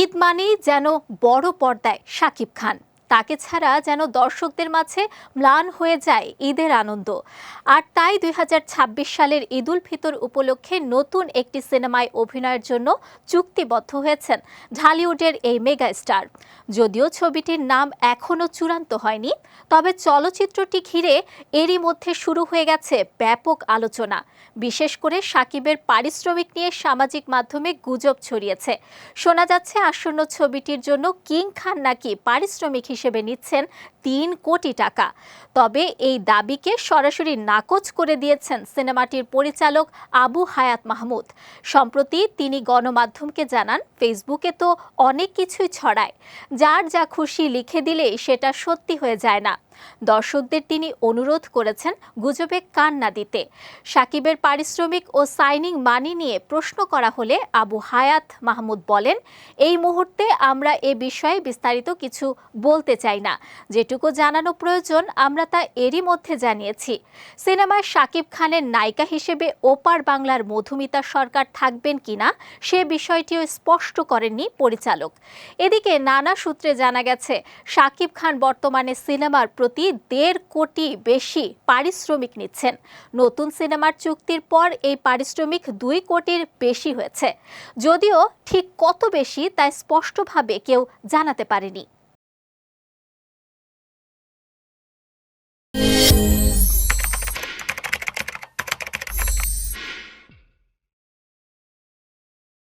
ঈদ মানেই যেন বড় পর্দায় সাকিব খান। তাকে ছাড়া যেন দর্শকদের মাঝে ম্লান হয়ে যায় ঈদের আনন্দ। আর তাই দুই হাজার ছাব্বিশ সালের ঈদুল ফিতর উপলক্ষে নতুন একটি সিনেমায় অভিনয়ের জন্য চুক্তিবদ্ধ হয়েছেন ঢালিউডের এই মেগা স্টার যদিও ছবিটির নাম এখনও চূড়ান্ত হয়নি, তবে চলচ্চিত্রটি ঘিরে এরই মধ্যে শুরু হয়ে গেছে ব্যাপক আলোচনা। বিশেষ করে সাকিবের পারিশ্রমিক নিয়ে সামাজিক মাধ্যমে গুজব ছড়িয়েছে। শোনা যাচ্ছে আসন্ন ছবিটির জন্য কিং খান নাকি পারিশ্রমিক হিসেবে নিচ্ছেন তিন কোটি টাকা। তবে এই দাবিকে সরাসরি নাকচ করে দিয়েছেন সিনেমাটির পরিচালক আবু হায়াত মাহমুদ। সম্প্রতি তিনি গণমাধ্যমকে জানান, ফেসবুকে তো অনেক কিছুই ছড়ায়। যার যা খুশি লিখে দিলে সেটা সত্যি হয়ে যায় না। দর্শকদের তিনি অনুরোধ করেছেন গুজবে কান না দিতে। সাকিবের পারিশ্রমিক ও সাইনিং মানি নিয়ে প্রশ্ন করা হলে আবু হায়াত মাহমুদ বলেন, এই মুহূর্তে আমরা এ বিষয়ে বিস্তারিত কিছু বলতে চাই না। যেটুকু জানানো প্রয়োজন, আমরা তা এরই মধ্যে জানিয়েছি। সিনেমায় সাকিব খানের নায়িকা হিসেবে ওপার বাংলার মধুমিতা সরকার থাকবেন কিনা সে বিষয়টিও স্পষ্ট করেননি পরিচালক। এদিকে নানা সূত্রে জানা গেছে, সাকিব খান বর্তমানে সিনেমার প্রতি দেড় কোটি বেশি পারিশ্রমিক নিচ্ছেন। নতুন সিনেমার চুক্তির পর এই পারিশ্রমিক দুই কোটির বেশি হয়েছে। যদিও ঠিক কত বেশি তা স্পষ্টভাবে কেউ জানাতে পারেনি।